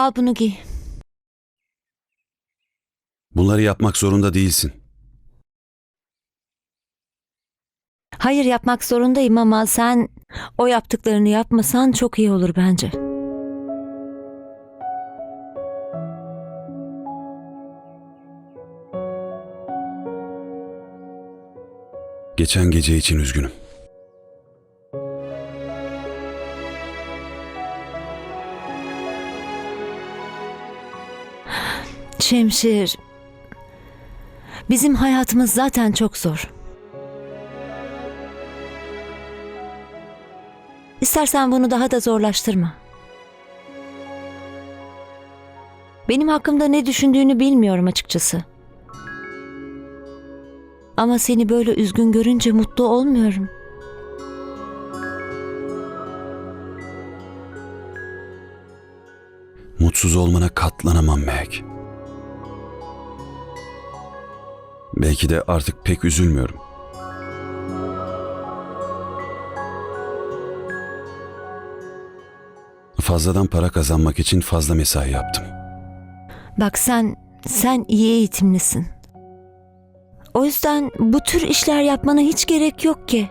Al bunu giy. Bunları yapmak zorunda değilsin. Hayır yapmak zorundayım ama sen o yaptıklarını yapmasan çok iyi olur bence. Geçen gece için üzgünüm. Şemşir, bizim hayatımız zaten çok zor. İstersen bunu daha da zorlaştırma. Benim hakkımda ne düşündüğünü bilmiyorum açıkçası. Ama seni böyle üzgün görünce mutlu olmuyorum. Mutsuz olmana katlanamam Meg. Belki de artık pek üzülmüyorum. Fazladan para kazanmak için fazla mesai yaptım. Bak sen, sen iyi eğitimlisin. O yüzden bu tür işler yapmana hiç gerek yok ki.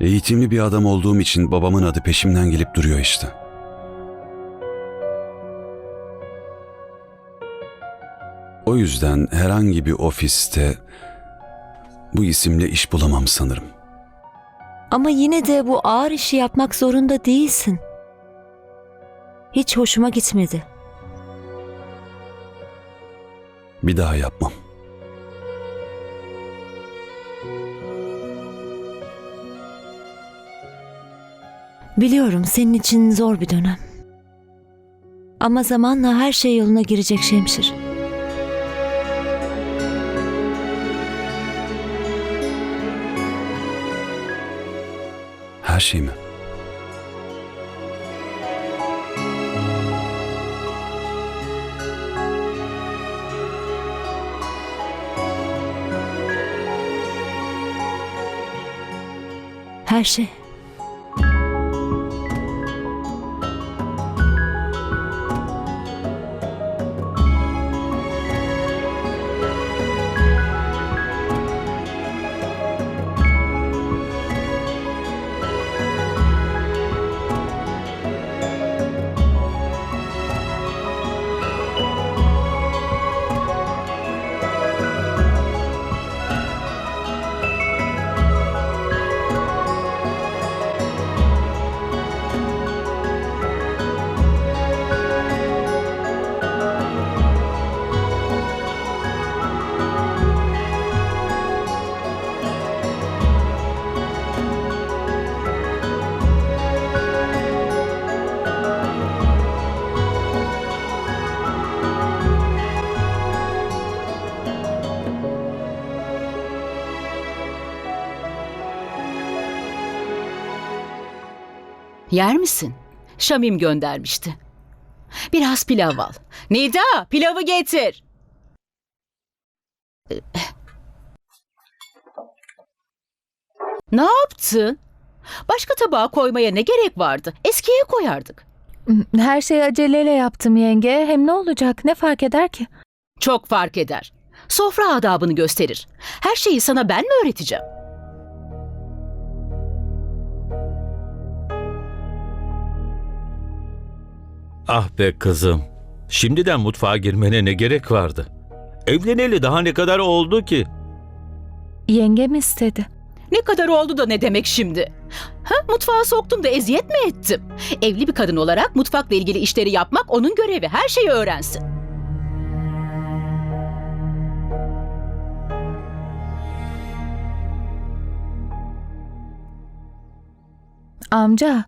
Eğitimli bir adam olduğum için babamın adı peşimden gelip duruyor işte. O yüzden herhangi bir ofiste bu isimle iş bulamam sanırım. Ama yine de bu ağır işi yapmak zorunda değilsin. Hiç hoşuma gitmedi. Bir daha yapmam. Biliyorum senin için zor bir dönem. Ama zamanla her şey yoluna girecek Şemşir. Her şey mi? Her şey. Yer misin? Şamim göndermişti. Biraz pilav al. Nida pilavı getir. Ne yaptın? Başka tabağa koymaya ne gerek vardı? Eskiye koyardık. Her şeyi aceleyle yaptım yenge. Hem ne olacak? Ne fark eder ki? Çok fark eder. Sofra adabını gösterir. Her şeyi sana ben mi öğreteceğim? Ah be kızım. Şimdiden mutfağa girmene ne gerek vardı? Evleneli daha ne kadar oldu ki? Yengem istedi. Ne kadar oldu da ne demek şimdi? Ha, mutfağa soktum da eziyet mi ettim? Evli bir kadın olarak mutfakla ilgili işleri yapmak onun görevi. Her şeyi öğrensin. Amca,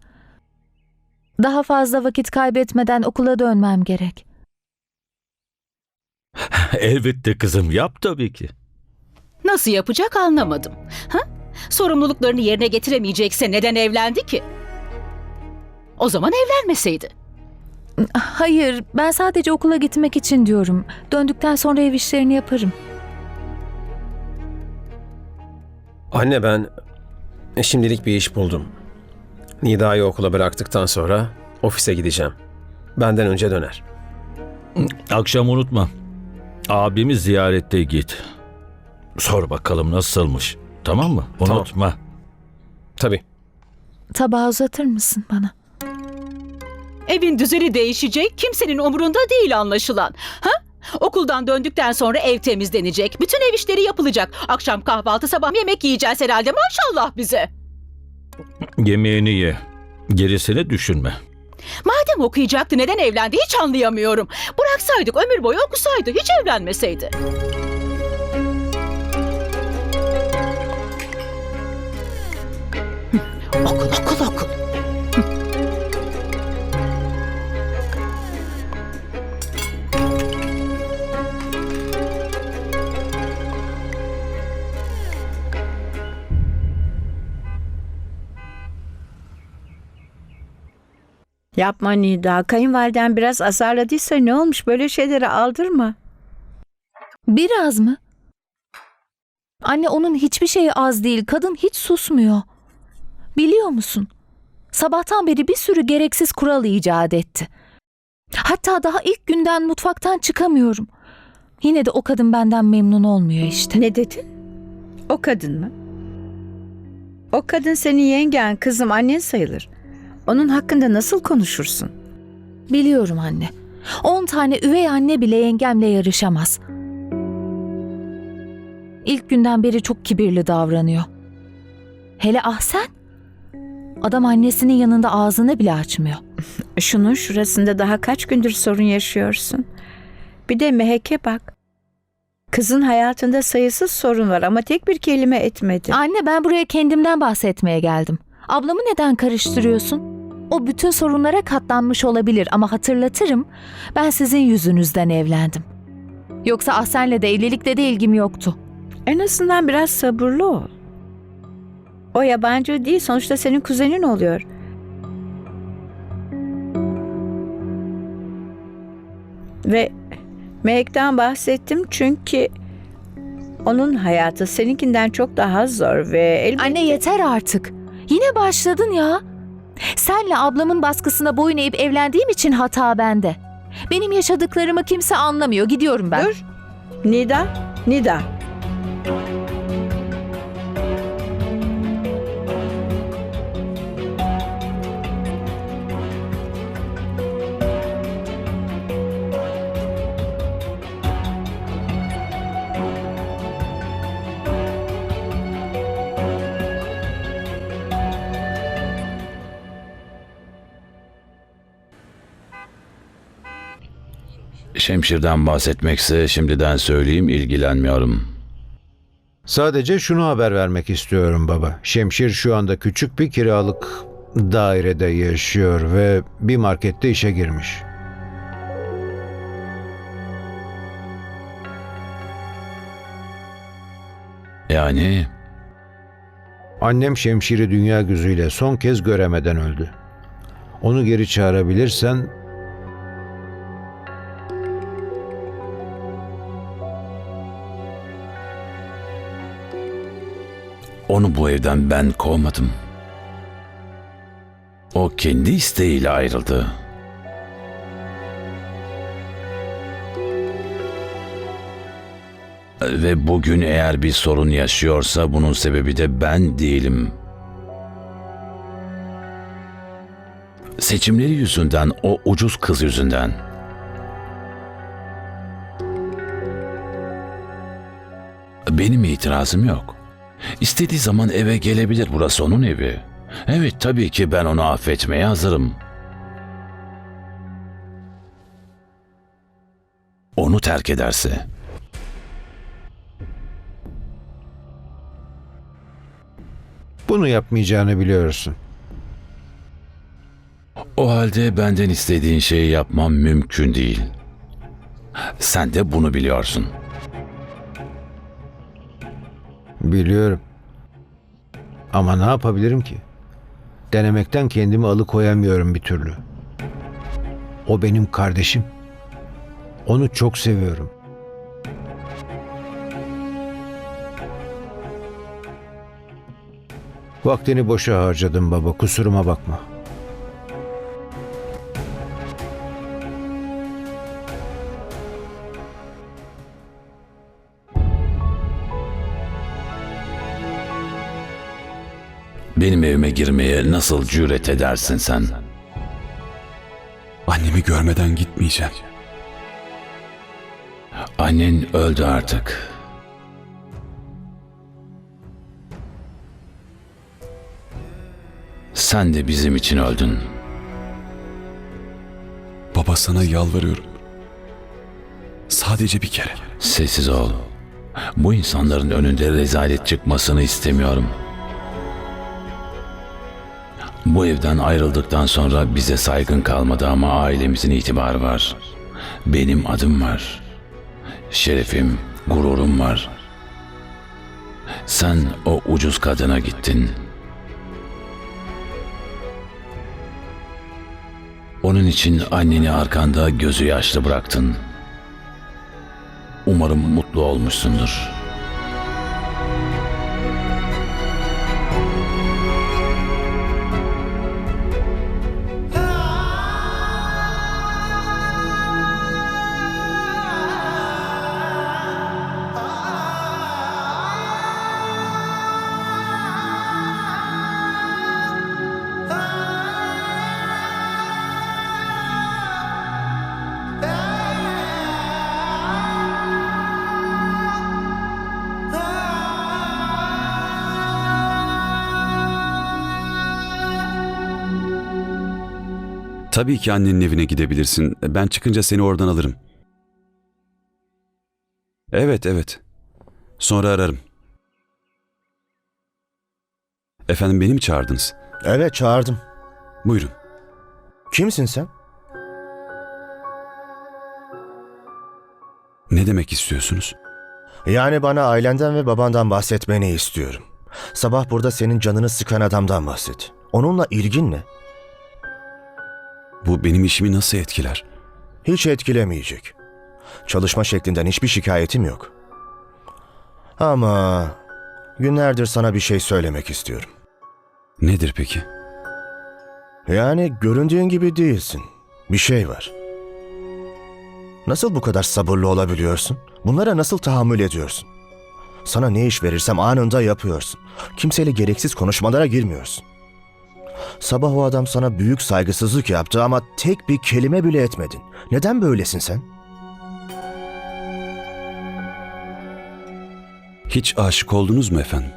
daha fazla vakit kaybetmeden okula dönmem gerek. Elbette kızım yap tabii ki. Nasıl yapacak anlamadım. Ha? Sorumluluklarını yerine getiremeyecekse neden evlendi ki? O zaman evlenmeseydi. Hayır, ben sadece okula gitmek için diyorum. Döndükten sonra ev işlerini yaparım. Anne ben şimdilik bir iş buldum. Nida'yı okula bıraktıktan sonra ofise gideceğim. Benden önce döner. Akşam unutma. Abimi ziyarette git. Sor bakalım nasılmış. Tamam mı? Tamam. Unutma. Tabii. Tabağı uzatır mısın bana? Evin düzeni değişecek, kimsenin umurunda değil anlaşılan. Ha? Okuldan döndükten sonra ev temizlenecek, bütün ev işleri yapılacak. Akşam kahvaltı, sabah yemek yiyeceğiz herhalde maşallah bize. Yemeğini ye. Gerisini düşünme. Madem okuyacaktı neden evlendi hiç anlayamıyorum. Bıraksaydık ömür boyu okusaydı, hiç evlenmeseydi. Okul, okul, okul. Yapma Nida. Kayınvaliden biraz azarladıysa ne olmuş? Böyle şeyleri aldırma. Biraz mı? Anne onun hiçbir şeyi az değil. Kadın hiç susmuyor. Biliyor musun? Sabahtan beri bir sürü gereksiz kural icat etti. Hatta daha ilk günden mutfaktan çıkamıyorum. Yine de o kadın benden memnun olmuyor işte. Ne dedin? O kadın mı? O kadın senin yengen, kızım, annen sayılır. Onun hakkında nasıl konuşursun? Biliyorum anne. On tane üvey anne bile yengemle yarışamaz. İlk günden beri çok kibirli davranıyor. Hele Ahsen. Adam annesinin yanında ağzını bile açmıyor. Şunun şurasında daha kaç gündür sorun yaşıyorsun? Bir de Mehek'e bak. Kızın hayatında sayısız sorun var ama tek bir kelime etmedi. Anne ben buraya kendimden bahsetmeye geldim. Ablamı neden karıştırıyorsun? O bütün sorunlara katlanmış olabilir ama hatırlatırım. Ben sizin yüzünüzden evlendim. Yoksa Ahsen'le de evlilikle de ilgim yoktu. En azından biraz sabırlı ol. O yabancı değil, sonuçta senin kuzenin oluyor. Ve Melek'ten bahsettim çünkü onun hayatı seninkinden çok daha zor ve elbette... Anne yeter artık. Yine başladın ya. Senle ablamın baskısına boyun eğip evlendiğim için hata bende. Benim yaşadıklarımı kimse anlamıyor. Gidiyorum ben. Dur. Nida, Nida. Şemşirden bahsetmekse şimdiden söyleyeyim ilgilenmiyorum. Sadece şunu haber vermek istiyorum baba. Şemşir şu anda küçük bir kiralık dairede yaşıyor ve bir markette işe girmiş. Yani Annem Şemşir'i dünya gözüyle son kez göremeden öldü. Onu geri çağırabilirsen onu bu evden ben kovmadım. O kendi isteğiyle ayrıldı. Ve bugün eğer bir sorun yaşıyorsa bunun sebebi de ben değilim. Seçimleri yüzünden, o ucuz kız yüzünden. Benim itirazım yok. İstediği zaman eve gelebilir. Burası onun evi. Evet tabii ki ben onu affetmeye hazırım. Onu terk ederse bunu yapmayacağını biliyorsun. o halde benden istediğin şeyi yapmam mümkün değil. Sen de bunu biliyorsun. Biliyorum. Ama ne yapabilirim ki? Denemekten kendimi alıkoyamıyorum bir türlü. O benim kardeşim. Onu çok seviyorum. Vaktini boşa harcadım baba, kusuruma bakma. Nasıl cüret edersin sen? Annemi görmeden gitmeyeceğim. Annen öldü artık. Sen de bizim için öldün. Baba sana yalvarıyorum. Sadece bir kere. Sessiz ol. Bu insanların önünde rezalet çıkmasını istemiyorum. Bu evden ayrıldıktan sonra bize saygın kalmadı ama ailemizin itibarı var. Benim adım var. Şerefim, gururum var. Sen o ucuz kadına gittin. Onun için anneni arkanda gözü yaşlı bıraktın. Umarım mutlu olmuşsundur. Tabii ki annenin evine gidebilirsin. Ben çıkınca seni oradan alırım. Evet, evet. Sonra ararım. Efendim beni mi çağırdınız? Evet çağırdım. Buyurun. Kimsin sen? Ne demek istiyorsunuz? Yani bana ailenden ve babandan bahsetmeni istiyorum. Sabah burada senin canını sıkan adamdan bahset. Onunla ilgin ne? Bu benim işimi nasıl etkiler? Hiç etkilemeyecek. Çalışma şeklinden hiçbir şikayetim yok. Ama günlerdir sana bir şey söylemek istiyorum. Nedir peki? Yani göründüğün gibi değilsin. Bir şey var. Nasıl bu kadar sabırlı olabiliyorsun? Bunlara nasıl tahammül ediyorsun? Sana ne iş verirsem anında yapıyorsun. Kimseyle gereksiz konuşmalara girmiyorsun. Sabah o adam sana büyük saygısızlık yaptı ama tek bir kelime bile etmedin. Neden böylesin sen? Hiç aşık oldunuz mu efendim?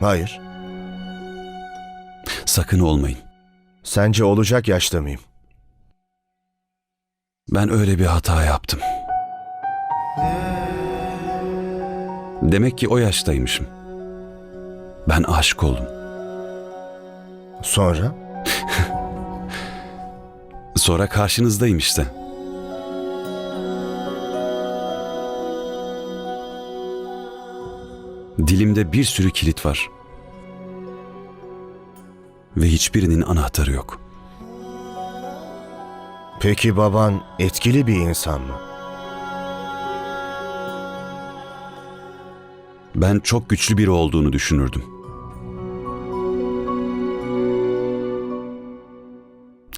Hayır. Sakın olmayın. Sence olacak yaşta mıyım? Ben öyle bir hata yaptım. Demek ki o yaştaymışım. Ben aşık oldum. Sonra? Sonra karşınızdayım işte. Dilimde bir sürü kilit var. Ve hiçbirinin anahtarı yok. Peki baban etkili bir insan mı? Ben çok güçlü biri olduğunu düşünürdüm.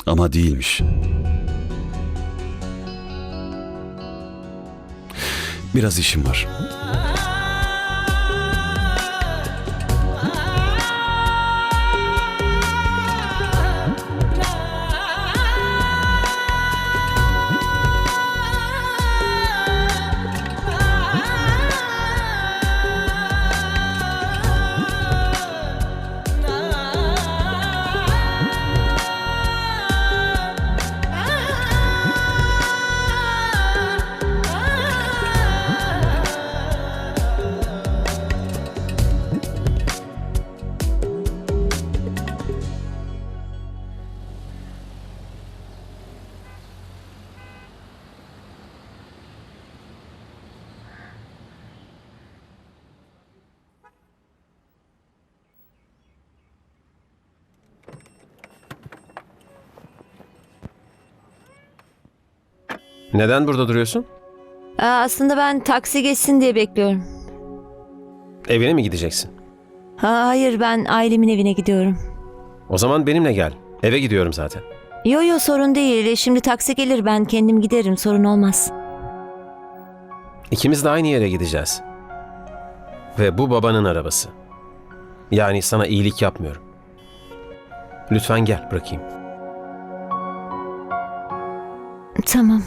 Ama değilmiş. Biraz işim var. Neden burada duruyorsun? Aa, aslında ben taksi geçsin diye bekliyorum. Evine mi gideceksin? Ha, hayır ben ailemin evine gidiyorum. O zaman benimle gel. Eve gidiyorum zaten. Yo yo sorun değil. Şimdi taksi gelir ben kendim giderim sorun olmaz. İkimiz de aynı yere gideceğiz. Ve bu babanın arabası. Yani sana iyilik yapmıyorum. Lütfen gel bırakayım. Tamam.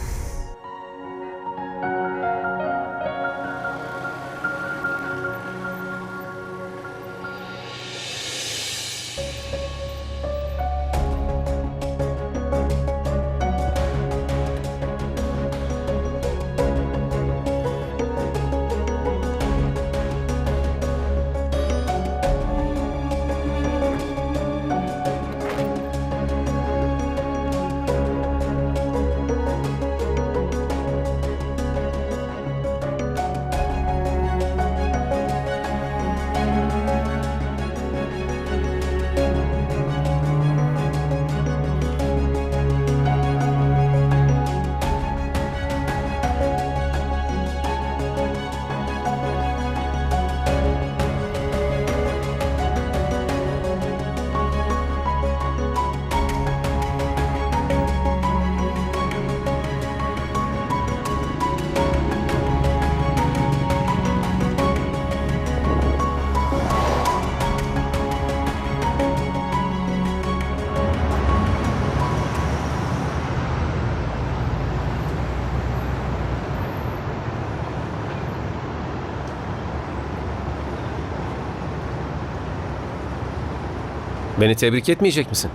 Beni tebrik etmeyecek misin?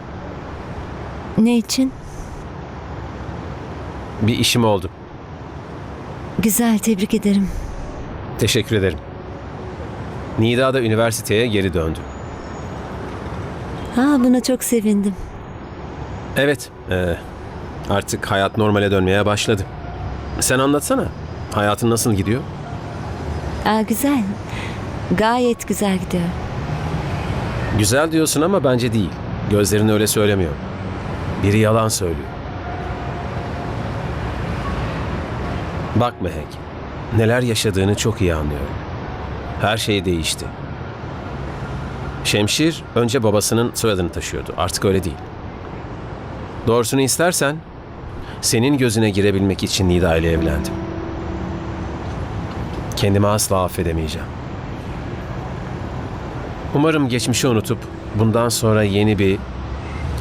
Ne için? Bir işim oldu. Güzel, tebrik ederim. Teşekkür ederim. Nida da üniversiteye geri döndü. Ha, buna çok sevindim. Evet, e, artık hayat normale dönmeye başladı. Sen anlatsana. Hayatın nasıl gidiyor? Aa, güzel. Gayet güzel gidiyor. Güzel diyorsun ama bence değil. Gözlerin öyle söylemiyor. Biri yalan söylüyor. Bak Mehek, neler yaşadığını çok iyi anlıyorum. Her şey değişti. Şemşir önce babasının soyadını taşıyordu. Artık öyle değil. Doğrusunu istersen senin gözüne girebilmek için Nida ile evlendim. Kendimi asla affedemeyeceğim. Umarım geçmişi unutup bundan sonra yeni bir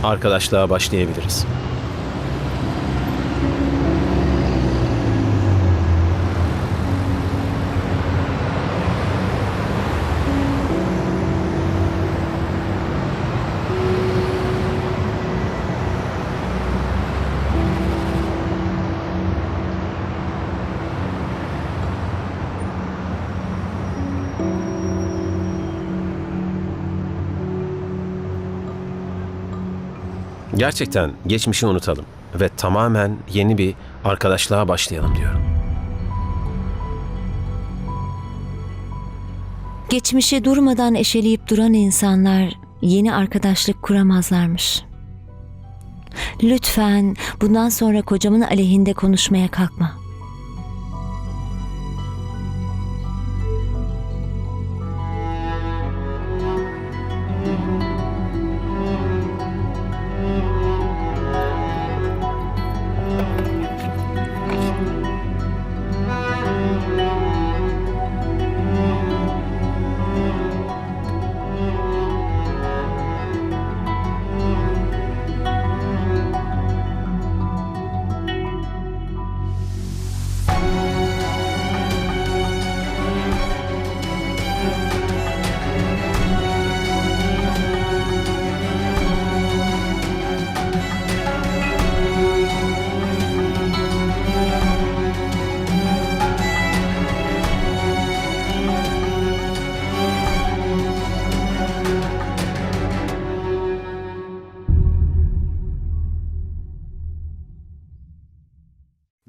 arkadaşlığa başlayabiliriz. Gerçekten geçmişi unutalım ve tamamen yeni bir arkadaşlığa başlayalım diyorum. Geçmişi durmadan eşeleyip duran insanlar yeni arkadaşlık kuramazlarmış. Lütfen bundan sonra kocamın aleyhinde konuşmaya kalkma.